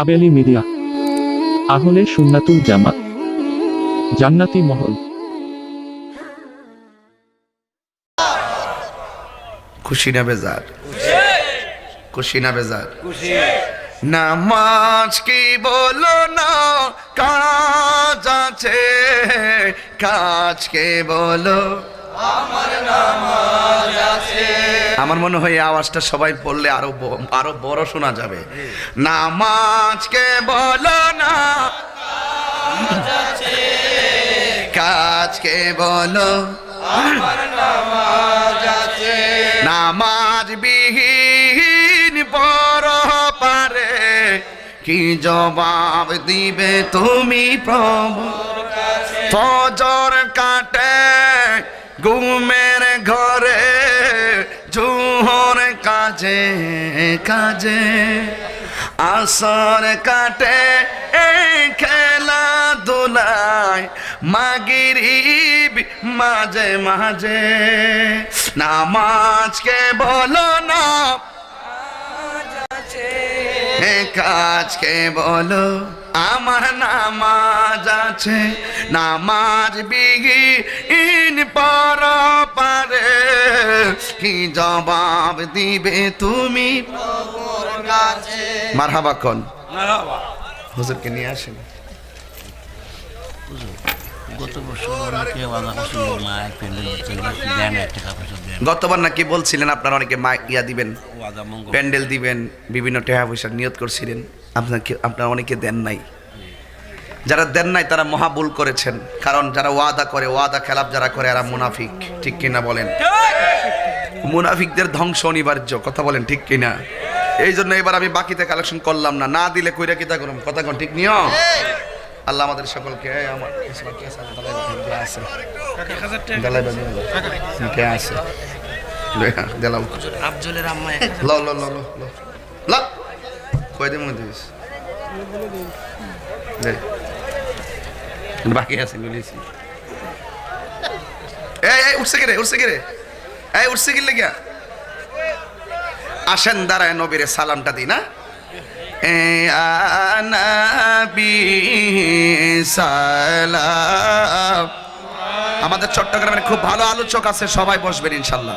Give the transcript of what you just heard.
Haveli media. আহলে সুন্নাতুল জামাত। জান্নাতি মহল। খুশি না বেজার। খুশি না বেজার। নামাজ কি বলো না? কাজ আছে। কাজ কে বলো। মনে হয় এই আওয়াজটা সবাই পড়লে আরও আরও বড় শোনা যাবে। নামাজকে বলো না। কাজকে বলো। নামাজ বিহীন বড় পারে। কি জবাব দিবে তুমি প্রভু? ফজর কাটে, ঘুমের ঘরে কাজে কাজে, আসর কাটে খেলা দোলায় মাগিরিব মাঝে মাঝে। নামাজকে বলো না। কাজকে বলো, আমার নামাজ আছে। নামাজ বিগি ইন পর পারে। কি জবাব দিবে তুমি? মারহাবা কন? হুজুরকে নিয়ে আসেন। গতবার নাকি বলছিলেন আপনারা অনেকে মা ইয়া দিবেন প্যান্ডেল দিবেন বিভিন্ন টাকা পয়সা নিয়ত করছিলেন। আপনাকে আপনারা অনেকে দেন নাই। যারা দেন নাই তারা মহাবুল করেছেন। কারণ যারা ওয়াদা করে ওয়াদা খেলাপ যারা করে এরা মুনাফিক। ঠিক কিনা বলেন? মুনাফিকদের ধ্বংস অনিবার্য। কথা বলেন ঠিক কিনা? এই জন্য এবার আমি বাকিতে কালেকশন করলাম না। না দিলে কইরা কিতা করুন কথা কোন ঠিক নিও আল্লাহ আমাদের সকলকে আমার আছে, দিলাম আফজলের আম্মা ল ল ল ল ল। কয় দিন দিস? বাকি আছে বলেছি এই এই, উঠছে কে রে উঠছে কে রে এই, উঠছে কি লেগিয়া? আসেন, দাঁড়ায়, নবীরে সালামটা দিই, না? আমাদের চট্টগ্রামের খুব ভালো আলোচক আছে, সবাই বসবেন, ইনশাল্লাহ।